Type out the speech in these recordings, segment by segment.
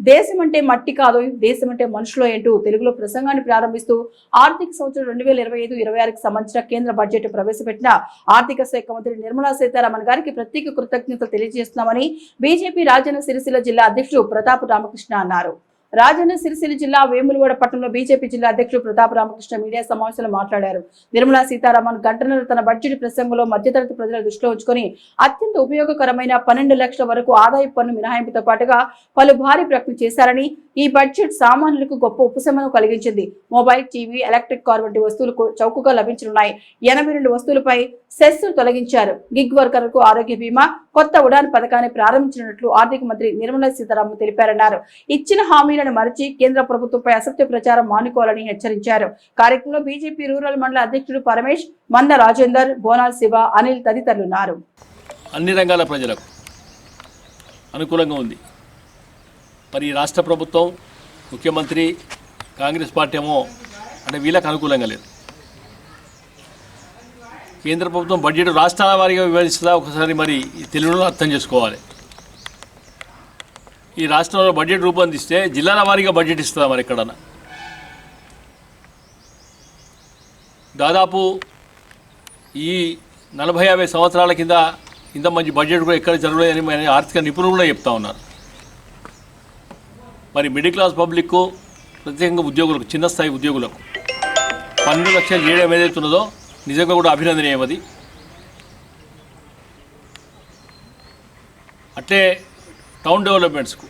దేశం అంటే మట్టి కాదు దేశం అంటే మనుషులు ఏంటూ తెలుగులో ప్రసంగాన్ని ప్రారంభిస్తూ ఆర్థిక సంవత్సరం రెండు వేల ఇరవై ఐదు ఇరవై ఆరుకు సంబంధించిన కేంద్ర బడ్జెట్ ప్రవేశపెట్టిన ఆర్థిక శాఖ మంత్రి నిర్మలా సీతారామన్ గారికి ప్రత్యేక కృతజ్ఞతలు తెలియజేస్తున్నామని బీజేపీ రాజన్న సిరిసిల్ల జిల్లా అధ్యక్షుడు ప్రతాప్ రామకృష్ణ అన్నారు. రాజన్న సిరిసిల్ల జిల్లా వేములవాడ పట్టణంలో బీజేపీ జిల్లా అధ్యక్షుడు ప్రతాప్ రామకృష్ణ మీడియా సమావేశంలో మాట్లాడారు. నిర్మలా సీతారామన్ గంటన్నర తన బడ్జెట్ ప్రసంగంలో మధ్యతరగతి ప్రజల దృష్టిలో ఉంచుకొని అత్యంత ఉపయోగకరమైన పన్నెండు లక్షల వరకు ఆదాయ పన్ను మినహాయింపుతో పాటుగా పలు భారీ ప్రకటన చేశారని ఈ బడ్జెట్ సామాన్యులకు గొప్ప ఉపశమనం కలిగించింది. మొబైల్ టీవీ ఎలక్ట్రిక్ కార్ వంటి వస్తువులు చౌకగా లభించనున్నాయి. ఎనభై రెండు వస్తువులపై సెస్ తొలగించారు. గిగ్ వర్కర్లకు ఆరోగ్య బీమా కొత్త ఉడాన్ పథకాన్ని ప్రారంభించినట్లు ఆర్థిక మంత్రి నిర్మలా సీతారామన్ తెలిపారన్నారు. ఇచ్చిన హామీలను మరచి కేంద్ర ప్రభుత్వంపై అసత్య ప్రచారం మానుకోవాలని హెచ్చరించారు. కార్యక్రమంలో బీజేపీ రూరల్ మండల అధ్యక్షుడు పరమేష్ మంద రాజేందర్ బోనాల్ శివ అనిల్ తదితరులున్నారు అన్ని రంగాల ప్రజలకు అనుకూలంగా ఉంది. మరి రాష్ట్ర ప్రభుత్వం ముఖ్యమంత్రి కాంగ్రెస్ పార్టీ ఏమో అంటే వీళ్ళకి అనుకూలంగా లేదు. కేంద్ర ప్రభుత్వం బడ్జెట్ రాష్ట్రాల వారిగా విభజిస్తుందా ఒకసారి మరి ఈ తెలుగులో అర్థం చేసుకోవాలి. ఈ రాష్ట్రంలో బడ్జెట్ రూపొందిస్తే జిల్లాల వారీగా బడ్జెట్ ఇస్తుందా మరి ఎక్కడన్నా? దాదాపు ఈ నలభై యాభై సంవత్సరాల కింద ఇంత మంచి బడ్జెట్ కూడా ఎక్కడ జరగలేదని ఆర్థిక నిపుణులు కూడా చెప్తా ఉన్నారు. మరి మిడిల్ క్లాస్ పబ్లిక్కు ప్రత్యేకంగా ఉద్యోగులకు చిన్న స్థాయి ఉద్యోగులకు పన్నెండు లక్షలు చేయడం ఏదైతే ఉన్నదో నిజంగా కూడా అభినందనీయమది అట్లే టౌన్ డెవలప్మెంట్స్కు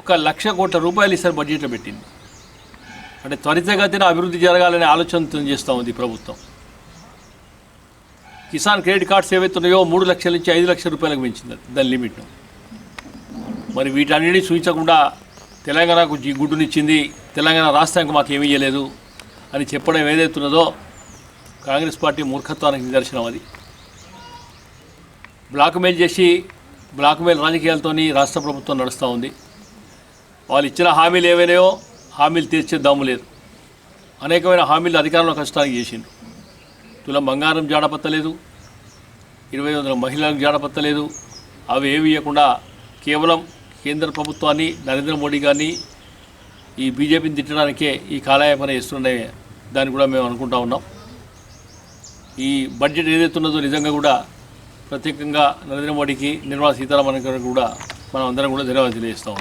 ఒక లక్ష కోట్ల రూపాయలు ఇస్తారు బడ్జెట్లో పెట్టింది. అంటే త్వరితగతిన అభివృద్ధి జరగాలనే ఆలోచనతో చేస్తూ ఉంది ప్రభుత్వం. కిసాన్ క్రెడిట్ కార్డ్స్ ఏవైతే ఉన్నాయో మూడు లక్షల నుంచి ఐదు లక్షల రూపాయలకు పెంచింది దాని లిమిట్ను మరి వీటన్నిటిని సూచించకుండా తెలంగాణకు గుడ్డునిచ్చింది తెలంగాణ రాష్ట్రానికి మాకు ఏమీ ఇవ్వలేదు అని చెప్పడం ఏదైతున్నదో కాంగ్రెస్ పార్టీ మూర్ఖత్వానికి నిదర్శనం అది. బ్లాక్మెయిల్ చేసి బ్లాక్మెయిల్ రాజకీయాలతోని రాష్ట్ర ప్రభుత్వం నడుస్తూ ఉంది. వాళ్ళు ఇచ్చిన హామీలు ఏవైనాయో హామీలు తీర్చే దమ్ము లేదు. అనేకమైన హామీలు అధికారంలో కష్టానికి చేసిండ్రు. తులం బంగారం జాడపత్తలేదు. ఇరవై వందల మహిళలకు జాడపత్తలేదు. అవి ఏవి ఇవ్వకుండా కేవలం కేంద్ర ప్రభుత్వాన్ని నరేంద్ర మోడీ గారిని ఈ బీజేపీని తిట్టడానికే ఈ కాలయాపన ఇస్తుండే దాన్ని కూడా మేము అనుకుంటా ఉన్నాం. ఈ బడ్జెట్ ఏదైతే ఉన్నదో నిజంగా కూడా ప్రత్యేకంగా నరేంద్ర మోడీకి నిర్మలా సీతారామన్ గారికి కూడా మనం అందరం కూడా ధన్యవాదాలు తెలియజేస్తాం